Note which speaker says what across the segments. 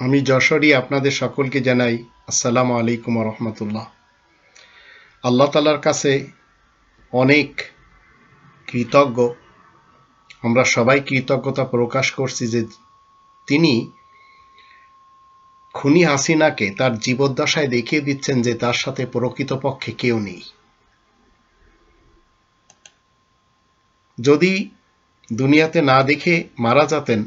Speaker 1: আমি যশোরই আপনাদের সকলকে জানাই আসসালামু আলাইকুম রহমতুল্লাহ। আল্লাহ তালার কাছে অনেক কৃতজ্ঞ। আমরা সবাই কৃতজ্ঞতা প্রকাশ করছি যে তিনি খুনি হাসিনাকে তার জীবদ্দশায় দেখিয়ে দিচ্ছেন যে তার সাথে প্রকৃতপক্ষে কেউ নেই। যদি দুনিয়াতে না দেখে মারা যেতেন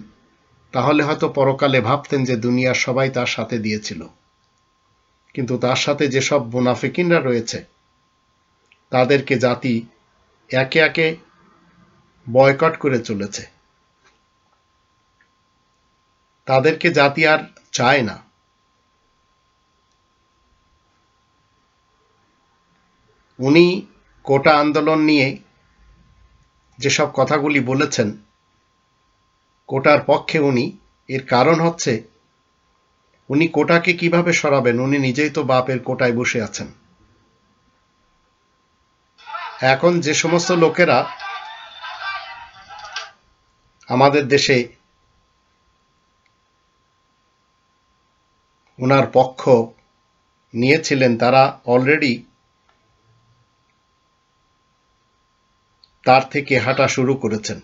Speaker 1: তাহলে হয়তো পরকালে ভাবতেন যে দুনিয়ার সবাই তার সাথে দিয়েছিল। কিন্তু তার সাথে যেসব মুনাফিকিনরা রয়েছে, তাদেরকে জাতি একে একে বয়কট করে চলেছে। তাদেরকে জাতি আর চায় না। উনি কোটা আন্দোলন নিয়ে যেসব কথাগুলি বলেছেন কোটার পক্ষে উনি, এর কারণ হচ্ছে উনি কোটাকে কীভাবে সরাবেন? উনি নিজেই তো বাপের কোটায় বসে আছেন। এখন যে সমস্ত লোকেরা আমাদের দেশে ওনার পক্ষ নিয়েছিলেন, তারা অলরেডি তার থেকে হাঁটা শুরু করেছেন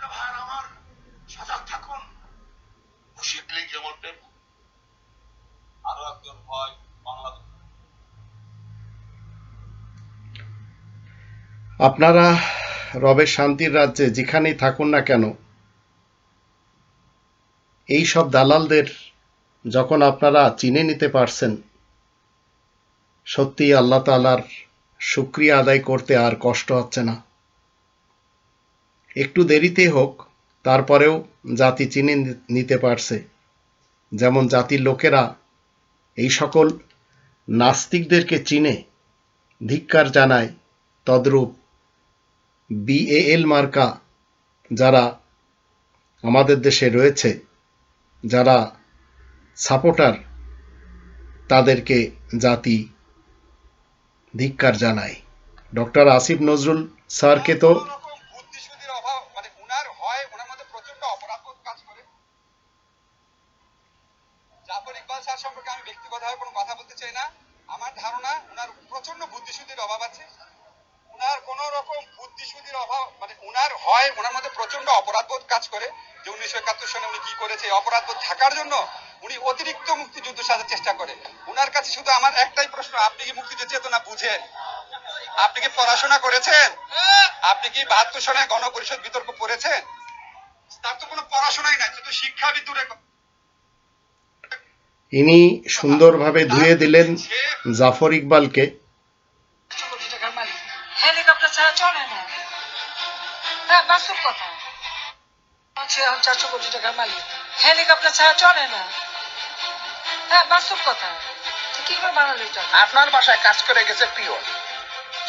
Speaker 2: ভাইয়ের আমার সজাগ থাকুন শিখলেই যেমন টেপ আরও একজন ভয় বাংলাদেশ
Speaker 1: আপনারা রবের শান্তির রাজ্যে যেখানেই থাকুন না কেন, এই সব দালালদের যখন আপনারা চিনে নিতে পারছেন সত্যি আল্লাহ তালার শুক্রিয়া আদায় করতে আর কষ্ট হচ্ছে না। একটু দেরিতে হোক, তারপরেও জাতি চিনে নিতে পারছে। যেমন জাতির লোকেরা এই সকল নাস্তিকদেরকে চিনে, ধিক্কার জানায়, তদ্রূপ বিএএল মার্কা যারা আমাদের দেশে রয়েছে, যারা সাপোর্টার, তাদেরকে জাতি ধিক্কার জানায়। ডক্টর আসিফ নজরুল স্যারকে তো
Speaker 2: কোনো রকম বুদ্ধিশুদ্ধির অভাব মানে উনার হয় ওনার মধ্যে প্রচণ্ড অপরাধবোধ কাজ করে জাফর ইকবাল স্যার সম্পর্কে আমি ব্যক্তিগতভাবে কোনো কথা বলতে চাই না আমার ধারণা উনার প্রচণ্ড বুদ্ধিশুদ্ধির অভাব আছে উনার কোন রকম বুদ্ধিশুদ্ধির অভাব মানে উনার হয় ওনার মধ্যে প্রচণ্ড অপরাধবোধ কাজ করে যে উনিশশো একাত্তর সনে এই অপরাধবোধ থাকার জন্য উনি অতিরিক্ত মুক্তিযুদ্ধ সাজার চেষ্টা করে। উনার কাছে শুধু আমার একটাই প্রশ্ন আপনি কি মুক্তিযুদ্ধ চেতনা বুঝেন? আপনি কি পড়াশোনা করেছেন? আপনি কি বাহাত্তর সনে গণপরিষদ বিতর্ক পড়েছেন তার তো কোনো পড়াশোনাই নাই শুধু শিক্ষাবিদ দূরে
Speaker 1: ইনি সুন্দরভাবে ধুয়ে দিলেন জাফর ইকবালকে।
Speaker 3: হেলিকপ্টার ছাড়া চলে না। হ্যাঁ বাস্তব কথা। হচ্ছে এখন চারশো কোটি টাকার মালিক। হেলিকপ্টার ছাড়া চলে না। হ্যাঁ বাস্তব কথা। কি করে বানালো এটা?
Speaker 4: আপনার বাসায় কাজ করে গেছে পিওর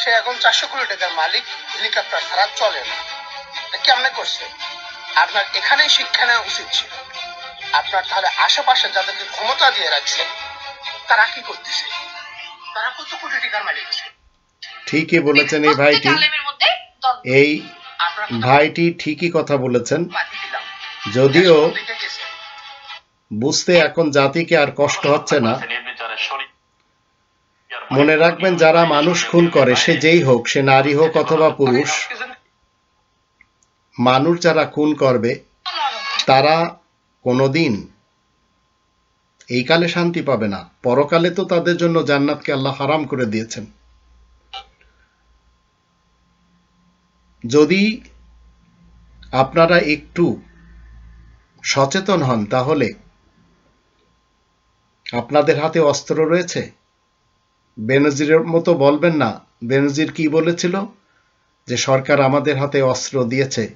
Speaker 4: সে এখন চারশো কোটি টাকার মালিক হেলিকপ্টার ছাড়া চলে না। কেমনে করছে? আপনার এখানেই শিক্ষা নেওয়া উচিত ছিল। আপনার তাহলে আশেপাশে যাদেরকে ক্ষমতা দিয়ে রাখছে তারা কি করতেছে? তারা কত কোটি টাকার মালিক আছে?
Speaker 1: ঠিকই বলেছেন এই ভাইটি। এই ভাইটি ঠিকই কথা বলেছেন। যদিও বুঝতে এখন জাতিকে আর কষ্ট হচ্ছে না। মনে রাখবেন যারা মানুষ খুন করে, সে যেই হোক, সে নারী হোক অথবা পুরুষ, মানুষ যারা খুন করবে, তারা কোনোদিন এই কালে শান্তি পাবে না। পরকালে তো তাদের জন্য জান্নাতকে আল্লাহ হারাম করে দিয়েছেন। যদি আপনারা একটু সচেতন হন তাহলে। আপনাদের হাতে অস্ত্র রয়েছে? বেনজিরের মতো বলবেন না। বেনজির কি বলেছিল? যে সরকার আমাদের হাতে অস্ত্র দিয়েছে।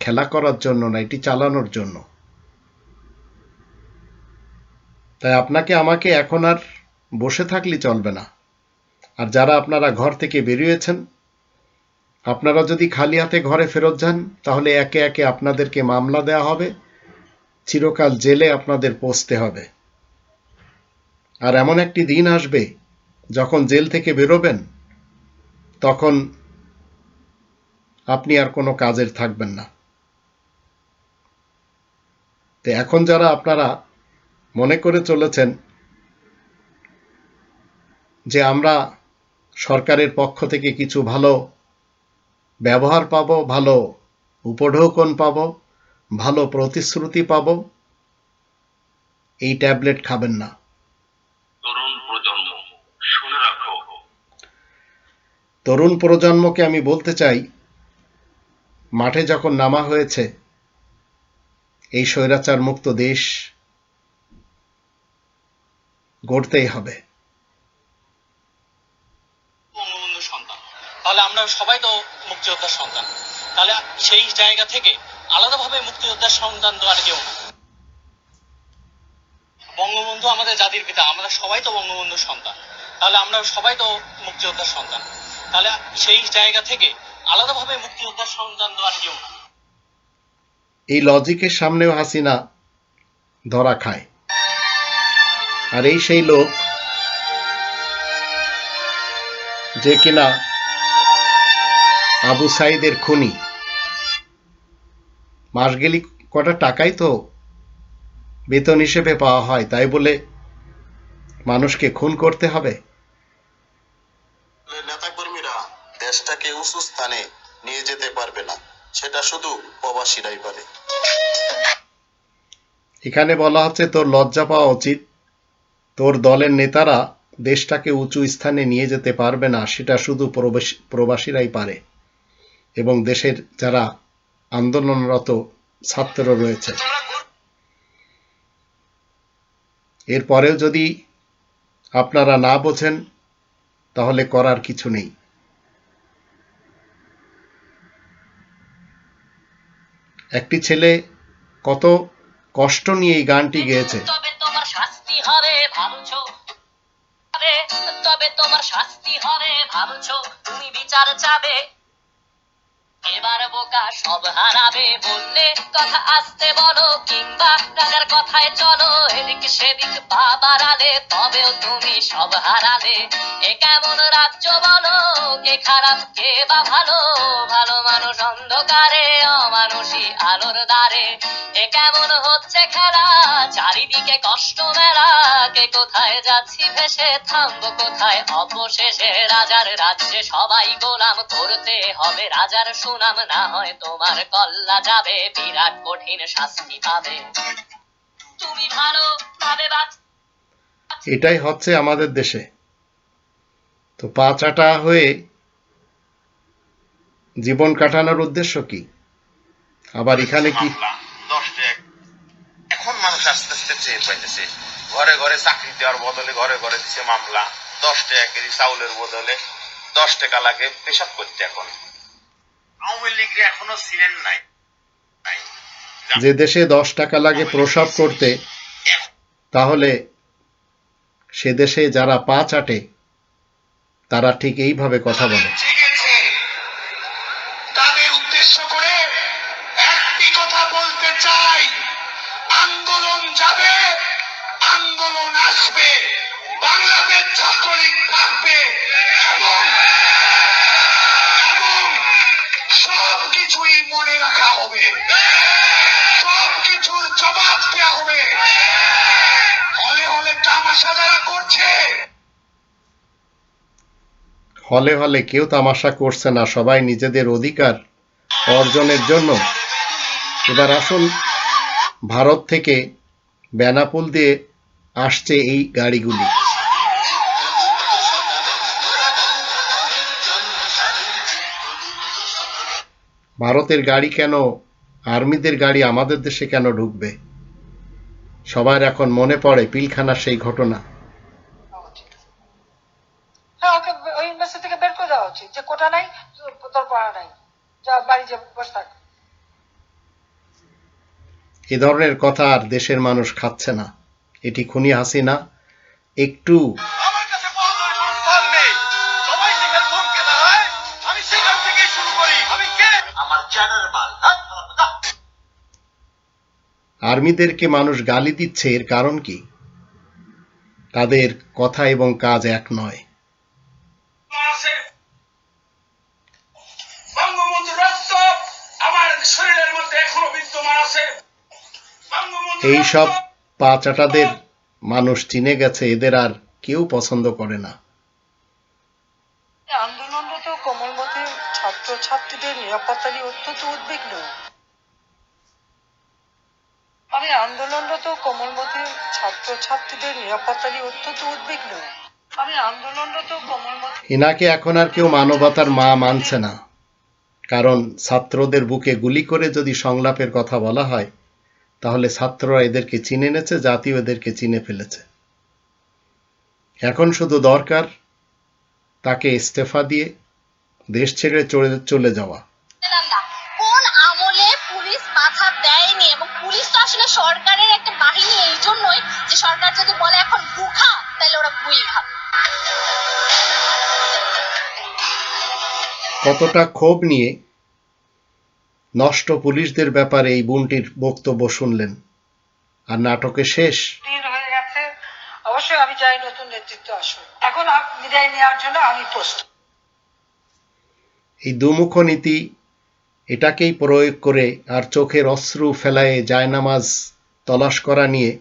Speaker 1: খেলা করার জন্য না, এটি চালানোর জন্য। তাই আপনাকে আমাকে এখন আর বসে থাকলে চলবে না। আর যারা আপনারা ঘর থেকে বেরিয়েছেন আপনারা যদি খালি হাতে ঘরে ফেরত যান, তাহলে একে একে আপনাদেরকে মামলা দেওয়া হবে। চিরকাল জেলে আপনাদের পৌঁছতে হবে। আর এমন একটি দিন আসবে, যখন জেল থেকে বেরোবেন, তখন আপনি আর কোনো কাজের থাকবেন না। তো এখন যারা আপনারা মনে করে চলেছেন যে আমরা সরকারের পক্ষ থেকে কিছু ভালো ব্যবহার পাবো ভালো উপঢৌকন পাবো ভালো প্রতিশ্রুতি পাবো এই ট্যাবলেট খাবেন না।
Speaker 5: তরুণ প্রজন্ম শুনে রাখো।
Speaker 1: তরুণ প্রজন্মকে আমি বলতে চাই মাঠে যখন নামা হয়েছে এই স্বৈরাচার মুক্ত দেশ গড়তেই হবে।
Speaker 6: তাহলে আমরা সবাই তো মুক্তিযোদ্ধার সন্তান। তাহলে সেই জায়গা থেকে আলাদাভাবে মুক্তিযোদ্ধার সন্তান তো আর কেউ বঙ্গবন্ধু আমাদের জাতির পিতা, আমরা সবাই তো বঙ্গবন্ধুর সন্তান। তাহলে আমরা সবাই তো মুক্তিযোদ্ধার সন্তান। তাহলে সেই জায়গা থেকে আলাদাভাবে মুক্তিযোদ্ধার সন্তান তো আর কেউ
Speaker 1: এই লজিকের সামনেও হাসিনা ধরা খায়। আর এই সেই লোক যে কিনা আবু সাইদের খুনি। মাস গেলি কটা টাকাই তো বেতন হিসেবে পাওয়া হয় তাই বলে মানুষকে খুন করতে হবে?
Speaker 7: নেতাকর্মীরা দেশটাকে উঁচু স্থানে নিয়ে যেতে পারবে না সেটা শুধু প্রবাসীরাই পারে।
Speaker 1: এখানে বলা হচ্ছে তোর লজ্জা পাওয়া উচিত। তোর দলের নেতারা দেশটাকে উঁচু স্থানে নিয়ে যেতে পারবে না সেটা শুধু প্রবাসী- প্রবাসীরাই পারে। এবং দেশের যারা আন্দোলনরত ছাত্র রয়েছে। এরপরেও যদি আপনারা না বোঝেন, তাহলে করার কিছু নেই। একটি ছেলে কত কষ্ট নিয়ে এই গানটি গেয়েছে।
Speaker 8: তবে তোমার শাস্তি হবে, ভাবছ? তুমি বিচার চাবে এবার বোকা সব হারাবে, বললে কথা আসতে বলো, কিংবা রাজার কথায় চলো, এদিক সেদিক পা বাড়ালে, তবেও তুমি সব হারালে। এ কেমন রাজ্য বলো, কে খারাপ, কে বা ভালো? ভালো মানুষ অন্ধকারে, অমানুষী আলোর দ্বারে। এ কেমন হচ্ছে খেলা, চারিদিকে কষ্ট মেলা, কে কোথায় যাচ্ছি ভেসে, থামবো কোথায় অবশেষে? রাজার রাজ্যে সবাই গোলাম করতে হবে, রাজার সুনাম না হয় তোমার কল্লা যাবে বিরাট কঠিন শাস্তি পাবে। তুমি ভালো ভাবে
Speaker 1: এটাই হচ্ছে আমাদের দেশে। তো পা চাটা হয়ে জীবন কাটানোর উদ্দেশ্য কি? আবার এখানে কি?
Speaker 5: দশটা এক
Speaker 7: এখন মানুষ আস্তে আস্তে চেয়ে পাইতেছে। ঘরে ঘরে চাকরি দেওয়ার বদলে ঘরে ঘরে দিচ্ছে মামলা। দশ টাকা কেজি চাউলের বদলে দশ টাকা লাগে পেশাব করতে এখন।
Speaker 5: আওয়ামী লীগের এখনও ছিলেন নাই।
Speaker 1: যে দেশে দশ টাকা লাগে প্রসব করতে তাহলে সে দেশে যারা পা চাটে তারা ঠিক এইভাবে কথা বলে।
Speaker 4: তাদের উদ্দেশ্য করে একটি কথা বলতে চাই। আন্দোলন যাবে আন্দোলন আসবে। বাংলাদেশ ছাত্রলীগ থাকবে এবং মনে রাখা হবে। সব কিছুর জবাব দেওয়া হবে। হলে হলে তামাশা যারা করছে,
Speaker 1: হলে হলে কেউ তামাশা করছে না, সবাই নিজেদের অধিকার অর্জনের জন্য। এবার আসুন, ভারত থেকে বেনাপুল দিয়ে আসছে এই গাড়িগুলি। ভারতের গাড়ি কেন আর্মিদের গাড়ি আমাদের দেশে কেন ঢুকবে? সবার এখন মনে পড়ে পিলখানার সেই ঘটনা।
Speaker 3: হ্যাঁ ওকে ওই ইউনিভার্সিটি থেকে বের করে দেওয়া উচিত যে কোটা নাই তোর- তোর পড়া নাই যা বাড়ি যে বসে থাক।
Speaker 1: এ ধরনের কথা আর দেশের মানুষ খাচ্ছে না। এটি খুনি হাসিনা একটু আর্মিদেরকে মানুষ গালি দিচ্ছে এর কারণ কি? তাদের কথা এবং কাজ এক নয়।
Speaker 2: আছে বঙ্গবন্ধু রক্ত আমার শরীরের মধ্যে এখনও বিদ্যমান আছে। বঙ্গবন্ধু
Speaker 1: এই সব পা চাটাদের মানুষ চিনে গেছে এদের আর কেউ পছন্দ করে না।
Speaker 3: আন্দোলনরত কোমলমতি ছাত্র ছাত্রীদের নিরাপত্তা নিয়ে অত্যন্ত উদ্বিগ্ন। আমি আন্দোলনরত কোমলমতি ছাত্র ছাত্রীদের নিরাপত্তা নিয়ে অত্যন্ত উদ্বিগ্ন। আমি আন্দোলনরত কোমলমতি
Speaker 1: এনাকে এখন আর কেউ মানবতার মা মানছে না। কারণ ছাত্রদের বুকে গুলি করে যদি সংলাপের কথা বলা হয়, তাহলে ছাত্ররা এদেরকে চিনে নেছে জাতিও এদেরকে চিনে ফেলেছে। এখন শুধু দরকার তাকে ইস্তফা দিয়ে দেশ ছেড়ে চলে যাওয়া।
Speaker 8: আসলে সরকারের একটা বাহিনী এই জন্যই যে সরকার যদি বলে এখন গুখা তাহলে ওরা গুই খাবে
Speaker 1: কতটা ক্ষোভ নিয়ে নষ্ট পুলিশদের ব্যাপারে এই বোনটির বক্তব্য শুনলেন। আর নাটকে শেষ।
Speaker 3: হয়ে গেছে। অবশ্যই আমি চাই নতুন নেতৃত্ব আসুক। এখন বিদায় নেওয়ার জন্য আমি প্রস্তুত।
Speaker 1: এই দুমুখ নীতি এটাকেই প্রয়োগ করে আর চোখের অশ্রু ফেলায়ে জায়নামাজ তলাশ করা নিয়ে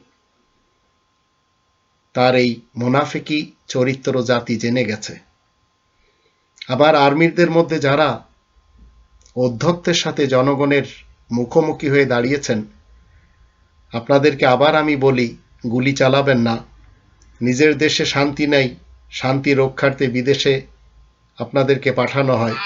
Speaker 1: তার এই মোনাফিকি চরিত্র জাতি জেনে গেছে। আবার আর্মিদের মধ্যে যারা অধ্যক্ষের সাথে জনগণের মুখোমুখি হয়ে দাঁড়িয়েছেন, আপনাদেরকে আবার আমি বলি, গুলি চালাবেন না। নিজের দেশে শান্তি নেই, শান্তি রক্ষার্থে বিদেশে আপনাদেরকে পাঠানো হয়।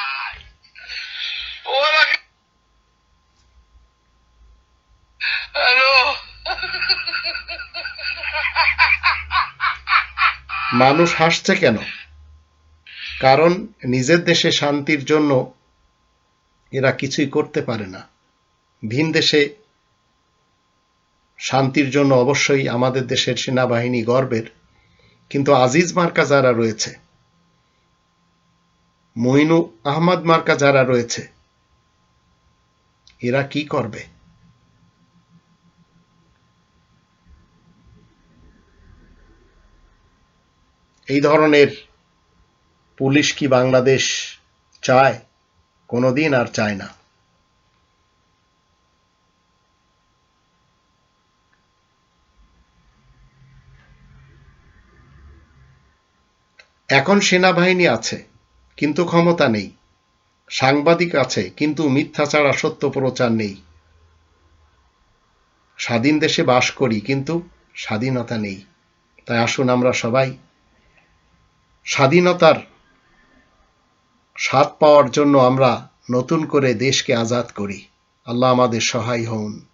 Speaker 1: মানুষ হাসছে কেন? কারণ নিজের দেশে শান্তির জন্য এরা কিছুই করতে পারে না। ভিন দেশে শান্তির জন্য অবশ্যই আমাদের দেশের সেনাবাহিনী গর্বের। কিন্তু আজিজ মার্কা যারা রয়েছে, মইনু আহমদ মার্কা যারা রয়েছে, এরা কি করবে? এই ধরনের পুলিশ কি বাংলাদেশ চায়? কোনোদিন আর চায় না। এখন সেনাবাহিনী আছে, কিন্তু ক্ষমতা নেই। সাংবাদিক আছে, কিন্তু মিথ্যা ছাড়া সত্য প্রচার নেই। স্বাধীন দেশে বাস করি, কিন্তু স্বাধীনতা নেই। তাই আসুন আমরা সবাই স্বাধীনতার স্বাদ পাওয়ার জন্য আমরা নতুন করে দেশকে আজাদ করি। আল্লাহ আমাদের সহায় হন।